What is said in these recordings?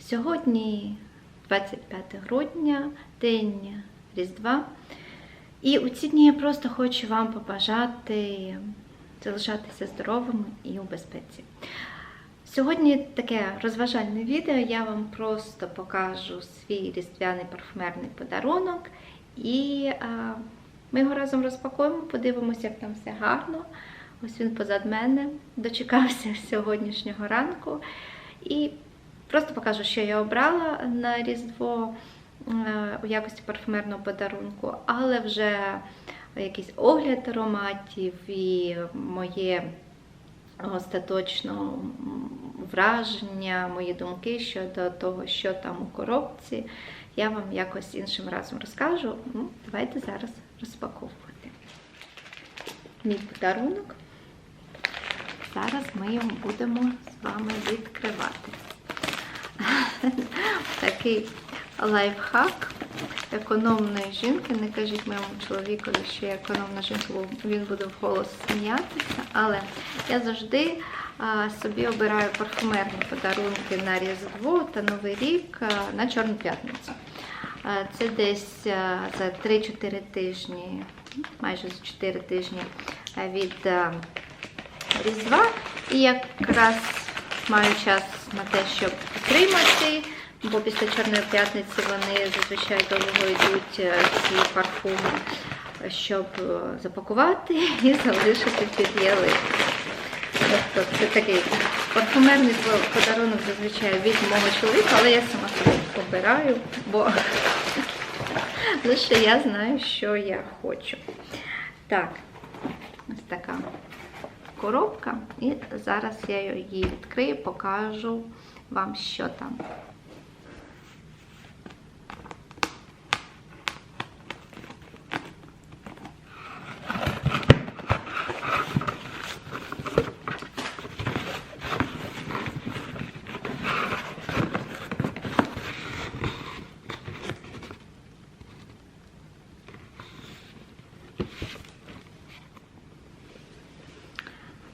Сьогодні 25 грудня, день Різдва. І у ці дні я просто хочу вам побажати залишатися здоровими і у безпеці. Сьогодні таке розважальне відео. Я вам просто покажу свій різдвяний парфумерний подарунок. І а, ми його разом розпакуємо, подивимося, як там все гарно. Ось він позад мене, дочекався сьогоднішнього ранку. І просто покажу, що я обрала на Різдво е, у якості парфумерного подарунку, але вже якийсь огляд ароматів і моє остаточно враження, мої думки щодо того, що там у коробці, я вам якось іншим разом розкажу. Ну, Давайте зараз розпаковувати. Мій подарунок. Зараз ми його будемо з вами відкривати. Такий лайфхак економної жінки. Не кажіть моєму чоловікові, що я економна жінка, він буде вголос сміятися. Але я завжди собі обираю парфумерні подарунки на Різдво та Новий рік на Чорну п'ятницю. Це десь за 3-4 тижні, майже за 4 тижні від Різдва. І якраз маю час на те, щоб отримати, бо після Чорної п'ятниці вони зазвичай довго йдуть е, ці парфуми, щоб е, запакувати і залишити під ялинку. Тобто це такий парфумерний подарунок зазвичай від мого чоловіка, але я сама собі обираю, бо лише я знаю, що я хочу. Так, ось така коробка, і зараз я її відкрию, покажу вам, що там.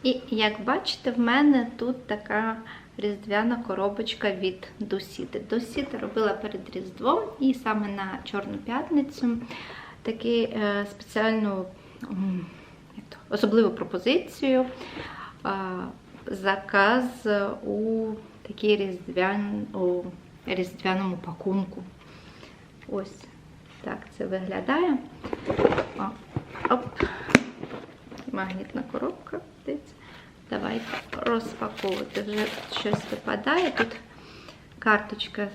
І як бачите, в мене тут така різдвяна коробочка від Досіти. Досіти робила перед Різдвом і саме на Чорну п'ятницю таку е, спеціальну особливу пропозицію. Заказ у такій різдвяному пакунку. Ось так це виглядає. Оп магнітна коробка. Дивіться. Давайте розпаковувати. Вже щось випадає. Тут карточка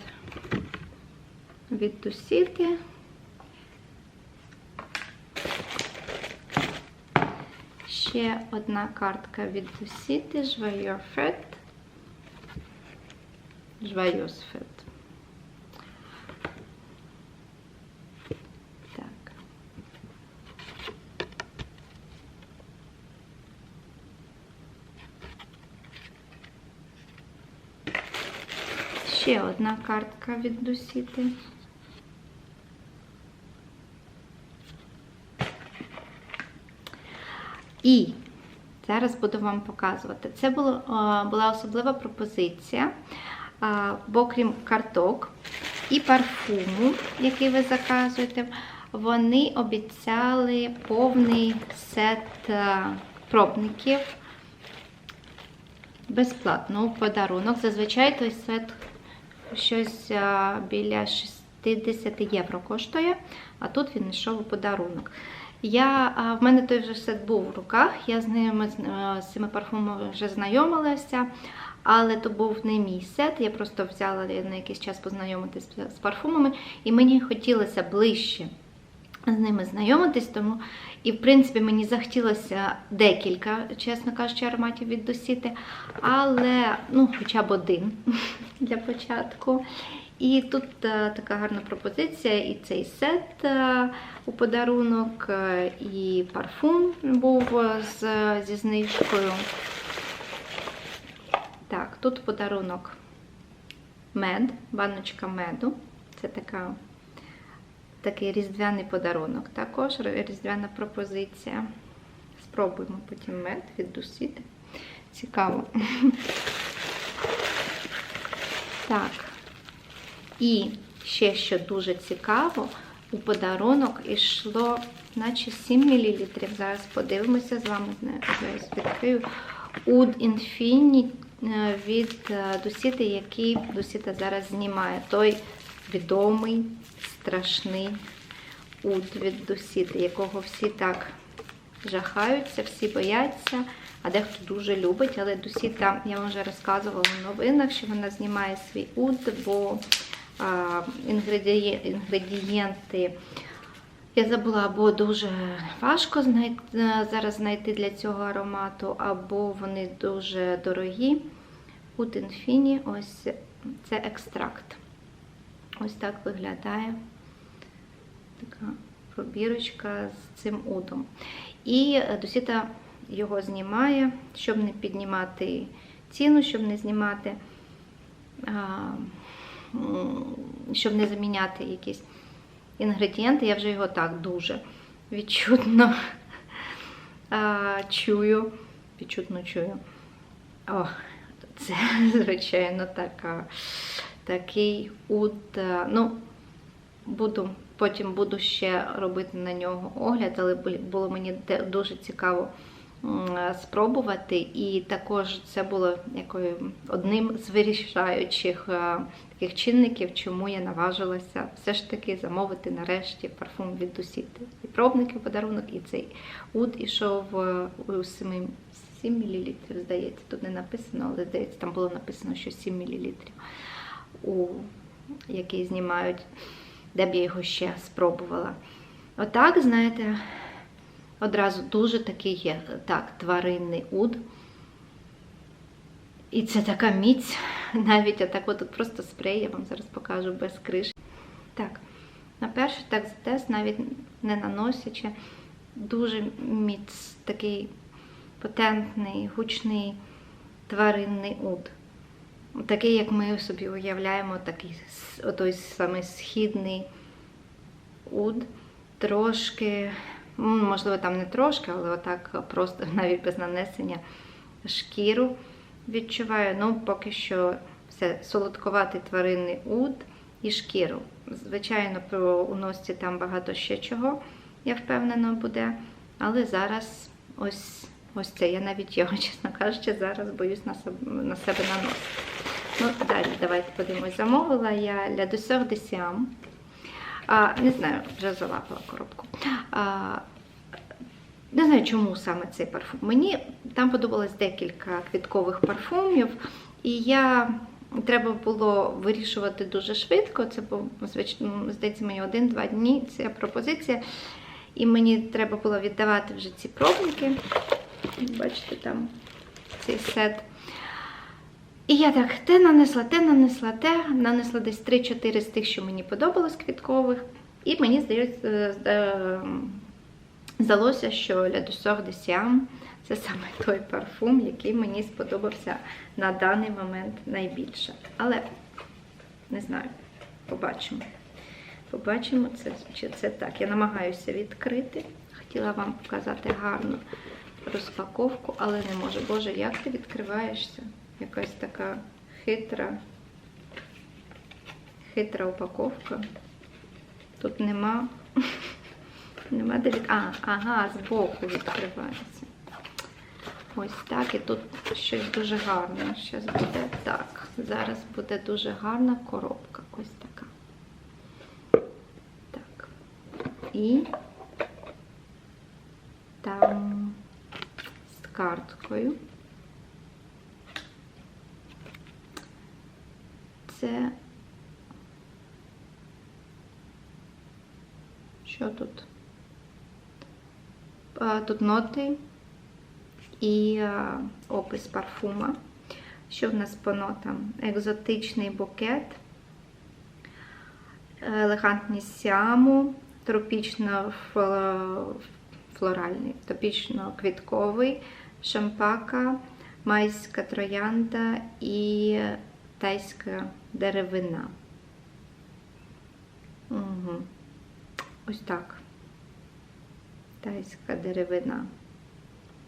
від Дусіти. Ще одна картка від Дусіти. Joyeux Fête. Ще одна картка від Дусіти. І зараз буду вам показувати. Це було, була особлива пропозиція, а, бо крім карток і парфуму, який ви заказуєте, вони обіцяли повний сет пробників безплатно у подарунок. Зазвичай той сет щось біля 60 євро коштує, а тут він йшов у подарунок. Я, в мене той вже сет був в руках, я з ними з цими парфумами вже знайомилася, але то був не мій сет. Я просто взяла на якийсь час познайомитися з парфумами, і мені хотілося ближче з ними знайомитись, тому і в принципі мені захотілося декілька, чесно кажучи, ароматів від Досіти, але ну, хоча б один для початку. І тут е, така гарна пропозиція, і цей сет е, у подарунок, е, і парфум був з, зі знижкою. Так, тут подарунок мед, баночка меду. Це така такий різдвяний подарунок. Також різдвяна пропозиція. Спробуємо потім мед віддусити. Цікаво. Так, І ще, що дуже цікаво, у подарунок йшло наче 7 мл. Зараз подивимося з вами. Зараз відкрию. Oud Infinity е, від е, Дусіти, який Дусіта зараз знімає. Той відомий, страшний уд від Дусіти, якого всі так жахаються, всі бояться, а дехто дуже любить. Але Дусіта, я вам вже розказувала в новинах, що вона знімає свій уд, бо а, інгредіє- інгредієнти. Я забула, або дуже важко знайти, зараз знайти для цього аромату, або вони дуже дорогі. Ut Infini, ось це екстракт. Ось так виглядає така пробірочка з цим удом. І Досіта його знімає, щоб не піднімати ціну, щоб не знімати, щоб не заміняти якісь інгредієнти. Я вже його так дуже відчутно чую. Відчутно чую. О, це, звичайно, така, такий уд. Ну, буду, потім буду ще робити на нього огляд, але було мені дуже цікаво спробувати. І також це було якою одним з вирішаючих е, таких чинників, чому я наважилася все ж таки замовити нарешті парфум від Дусіти. І пробники в подарунок, і цей уд ішов е, у 7, 7 мл, здається. Тут не написано, але здається, там було написано, що 7 мл, у який знімають, де б я його ще спробувала. Отак, знаєте, одразу дуже такий є так, тваринний уд. І це така міць, навіть отак от просто спрей, я вам зараз покажу без кришки. Так, на перший так тест, навіть не наносячи, дуже міць, такий потентний, гучний тваринний уд. Такий, як ми собі уявляємо, такий с- отой самий східний уд, трошки, можливо, там не трошки, але отак просто навіть без нанесення шкіру відчуваю. Ну, поки що все солодковатий тваринний уд і шкіру. Звичайно, про у носці там багато ще чого, я впевнена, буде. Але зараз ось, ось це. Я навіть його, чесно кажучи, зараз боюсь на себе наносити. Ну, далі, давайте подивимось. Замовила я Douceur de Siam. А, не знаю, вже залапала коробку. А, не знаю, чому саме цей парфум. Мені там подобалось декілька квіткових парфумів, і я треба було вирішувати дуже швидко. Це був, звично, здається, мені один-два дні ця пропозиція. І мені треба було віддавати вже ці пробники. Бачите, там цей сет. І я так те нанесла, те нанесла, те, нанесла десь 3-4 з тих, що мені подобалось квіткових. І мені здається, е, здалося, що La Douceur de Siam – це саме той парфум, який мені сподобався на даний момент найбільше. Але не знаю, побачимо. Побачимо, це, чи це так. Я намагаюся відкрити. Хотіла вам показати гарну розпаковку, але не можу. Боже, як ти відкриваєшся? Якась така хитра, хитра упаковка. Тут нема. Нема де від... А, ага, збоку відкривається. Ось так. І тут щось дуже гарне. Щас буде так. Зараз буде дуже гарна коробка. Ось така. Так. І там з карткою. Це що тут? Тут ноти і опис парфума. Що в нас по нотам? Екзотичний букет, елегантність сіаму, тропічно-флоральний, тропічно-квітковий, шампака, майська троянда і тайська деревина. Угу. Ось так. Тайська деревина.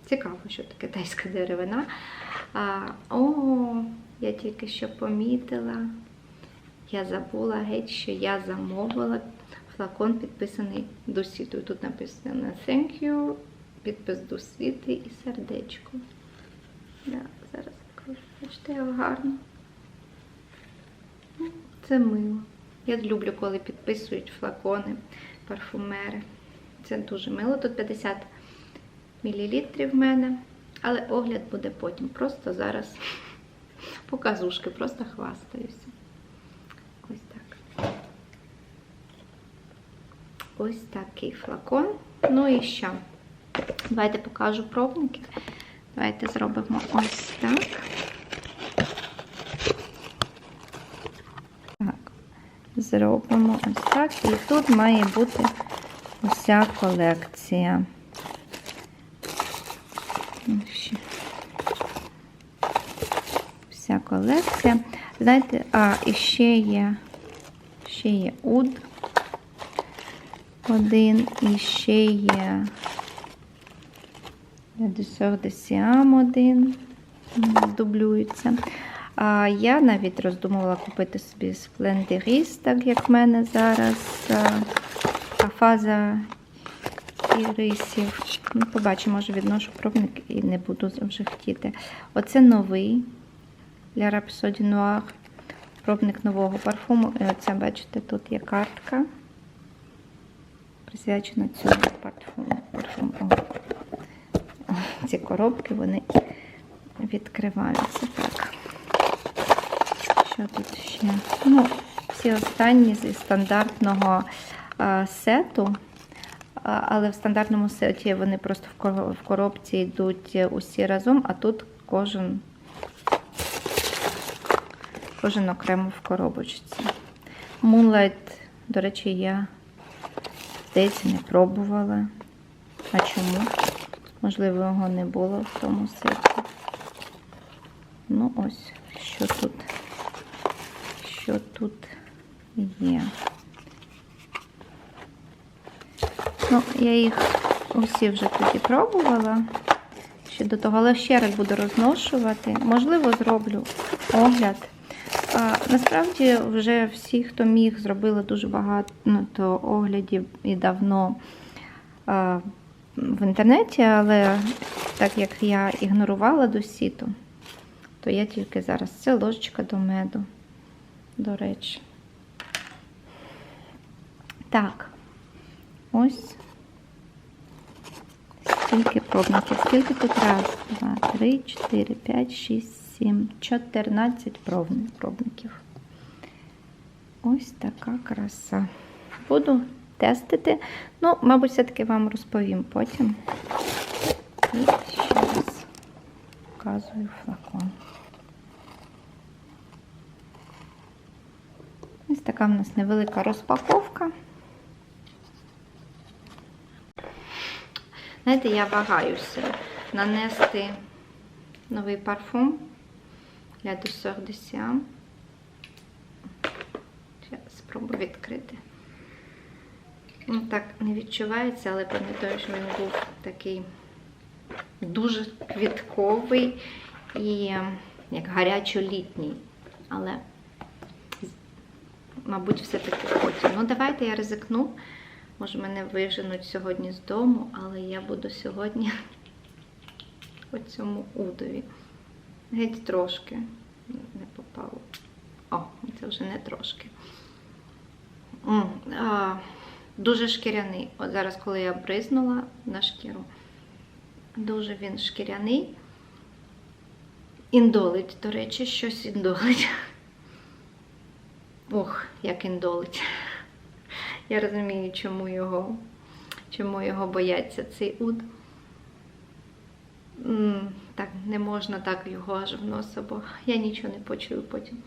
Цікаво, що таке тайська деревина. А, О, я тільки що помітила. я забула геть, що я замовила флакон підписаний до світу. Тут написано Thank you, підпис до світи і сердечко. Да, зараз покажу. Бачите, як гарно. Це мило. Я люблю, коли підписують флакони, парфумери. Це дуже мило. Тут 50 мл в мене, але огляд буде потім. Просто зараз показушки, просто хвастаюся. Ось так. Ось такий флакон. Ну і що? Давайте покажу пробники. Давайте зробимо ось. Так, зробимо ось так. І тут має бути уся колекція. Вся колекція. Знаєте, а, і ще є, ще є уд один, і ще є Десор де Сіам один, дублюється. А я навіть роздумувала купити собі сплендеріс, так як в мене зараз а, фаза ірисів. Ну, побачимо, може відношу пробник і не буду вже хотіти. Оце новий для Rhapsody Noir. Пробник нового парфуму. І оце, бачите, тут є картка. Присвячена цьому парфуму. парфуму. Ці коробки вони відкриваються так. Що тут ще? Ну, всі останні зі стандартного а, сету. А, Але в стандартному сеті вони просто в коробці йдуть усі разом, а тут кожен, кожен окремо в коробочці. Moonlight, до речі, я здається, не пробувала. А чому? Можливо, його не було в тому сеті. Ну, ось, що тут, що тут є. Ну, я їх усі вже тоді пробувала. Ще до того, але ще раз буду розношувати. Можливо, зроблю огляд. А, насправді, вже всі, хто міг, зробили дуже багато ну, оглядів і давно а, в інтернеті, але так як я ігнорувала досіту, то я тільки зараз. Це ложечка до меду, до речі. Так, ось Скільки пробників? Скільки тут? Раз, два, три, чотири, п'ять, шість, сім, чотирнадцять пробни- пробників. Ось така краса. Буду тестити. Ну, мабуть, все-таки вам розповім потім. І ще раз показую флакон. Ось така в нас невелика розпаковка. Знаєте, я вагаюся нанести новий парфум для Douceur de Siam. Спробую відкрити. Ну, так не відчувається, але пам'ятаю, що він був такий дуже квітковий і ем, як гарячо-літній. Але, мабуть, все-таки потім. Ну, давайте я ризикну. Може, мене виженуть сьогодні з дому, але я буду сьогодні по цьому удові. Геть трошки не попало. О, це вже не трошки. М, а, дуже шкіряний. От зараз, коли я бризнула на шкіру, дуже він шкіряний. Індолить, до речі, щось індолить. Ох, як індолить. Я розумію, чому його, чому його бояться цей уд. Так, не можна так його аж в носа, бо я нічого не почую потім.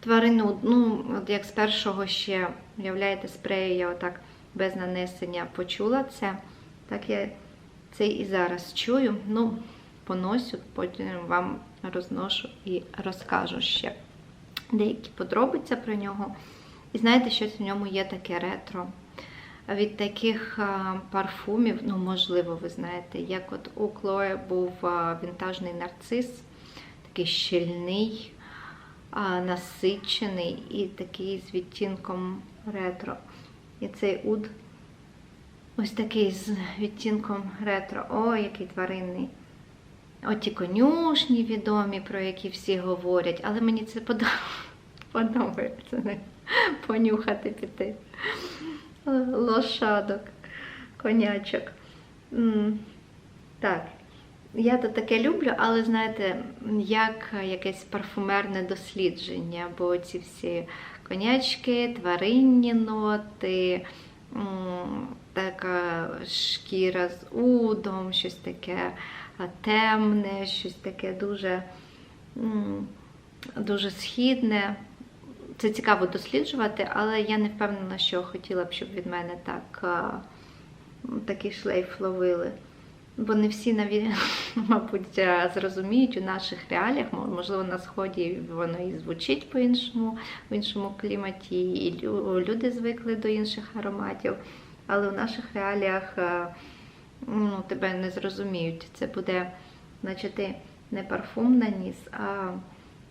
Тварину, ну, от як з першого ще, уявляєте, спрею я отак без нанесення почула це. Так я це і зараз чую. Ну, поносю, потім вам розношу і розкажу ще деякі подробиці про нього. І знаєте, щось в ньому є таке ретро. Від таких а, парфумів, ну, можливо, ви знаєте, як от у Клої був а, вінтажний нарцис, такий щільний, а, насичений і такий з відтінком ретро. І цей уд ось такий з відтінком ретро. Ой, який тваринний. Оті конюшні відомі, про які всі говорять, але мені це подобається не понюхати піти. Лошадок, конячок. Так, я то таке люблю, але знаєте, як якесь парфумерне дослідження, бо ці всі конячки, тваринні ноти, така шкіра з удом, щось таке темне, щось таке дуже, дуже східне. Це цікаво досліджувати, але я не впевнена, що хотіла б, щоб від мене так, такий шлейф ловили. Бо не всі мабуть, зрозуміють у наших реаліях, можливо, на сході воно і звучить по-іншому, в іншому кліматі, і люди звикли до інших ароматів. Але у наших реаліях ну, тебе не зрозуміють. Це буде, наче ти не парфум наніс, а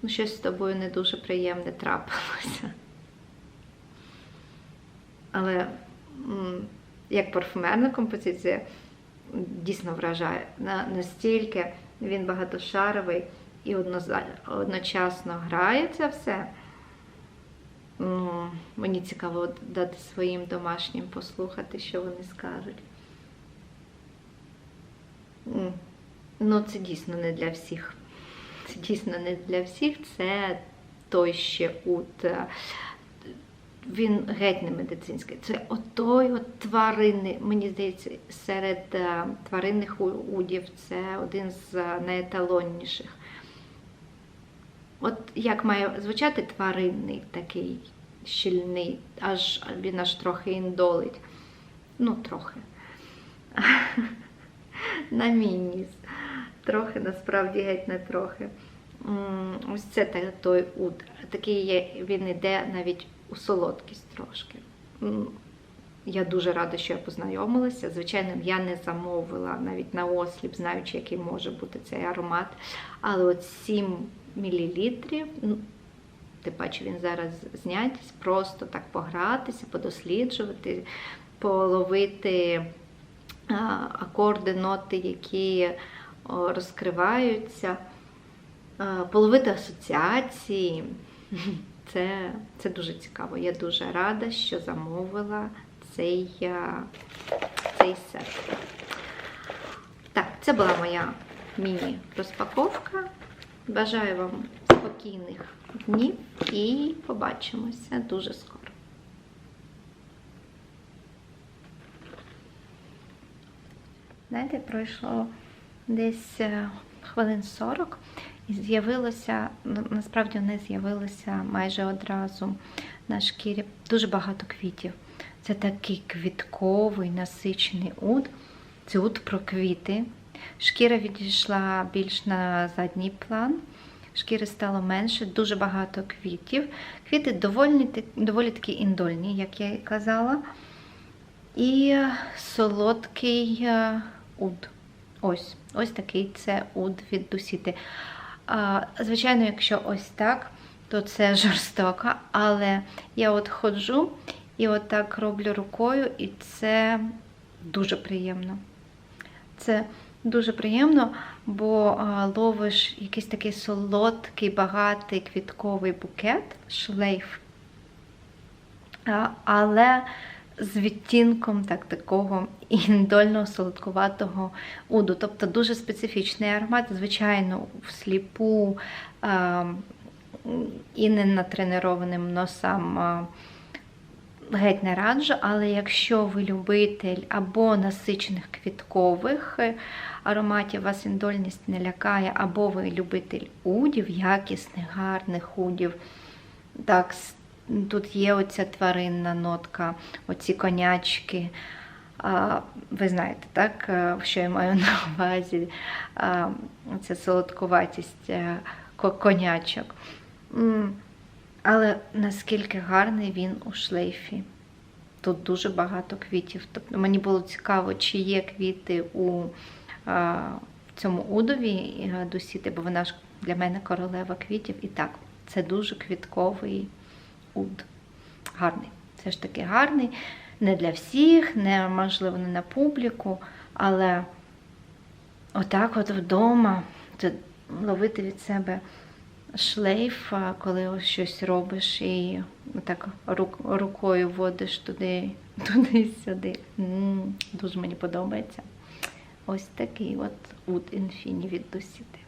ну, щось з тобою не дуже приємне трапилося. Але як парфумерна композиція дійсно вражає. Настільки він багатошаровий і одночасно грає це все. Мені цікаво дати своїм домашнім послухати, що вони скажуть. Ну, це дійсно не для всіх. Це дійсно не для всіх. Це той ще ут. Він геть не медицинський. Це отой от тваринний, мені здається, серед е, тваринних удів це один з найеталонніших. От як має звучати тваринний такий щільний, аж він аж трохи індолить. Ну, трохи. На мій ніс. Трохи, насправді, геть не трохи. Ось це той уд. Такий є, він йде навіть у солодкість трошки. Я дуже рада, що я познайомилася. Звичайно, я не замовила навіть на осліп, знаючи, який може бути цей аромат. Але от 7 мл, ну, ти бачиш, він зараз знятись, просто так погратися, подосліджувати, половити акорди, ноти, які розкриваються, половити асоціації. Це це дуже цікаво. Я дуже рада, що замовила цей цей сет. Так, це була моя міні-розпаковка. Бажаю вам спокійних днів і побачимося дуже скоро. Знаєте, пройшло десь е, хвилин 40 і з'явилося, насправді вони з'явилися майже одразу на шкірі дуже багато квітів. Це такий квітковий, насичений уд. Це уд про квіти. Шкіра відійшла більш на задній план. Шкіри стало менше, дуже багато квітів. Квіти доволі, доволі такі індольні, як я і казала. І солодкий е, уд. Ось ось такий це уд від Дусіти. Звичайно, якщо ось так, то це жорстоко, але я от ходжу і от так роблю рукою, і це дуже приємно. Це дуже приємно, бо ловиш якийсь такий солодкий, багатий квітковий букет, шлейф. Але з відтінком так, такого індольного солодкуватого уду. Тобто дуже специфічний аромат, звичайно, всліпу а, і не натренованим носам. А, Геть не раджу, але якщо ви любитель або насичених квіткових е, ароматів, вас індольність не лякає, або ви любитель удів, якісних, гарних удів, так, Тут є оця тваринна нотка, оці конячки. Ви знаєте, так, е, що я маю на увазі Це солодкуватість е, конячок. Але наскільки гарний він у шлейфі. Тут дуже багато квітів. Тобто Мені було цікаво, чи є квіти у цьому удові е, досіти, бо вона ж для мене королева квітів. І так, Це дуже квітковий уд. Гарний. Все ж таки гарний. Не для всіх, не можливо не на публіку, але отак от вдома ловити від себе шлейф, коли ось щось робиш і так рук, рукою водиш туди, туди-сюди. М, Дуже мені подобається. Ось такий от уд інфіні від Дусіти.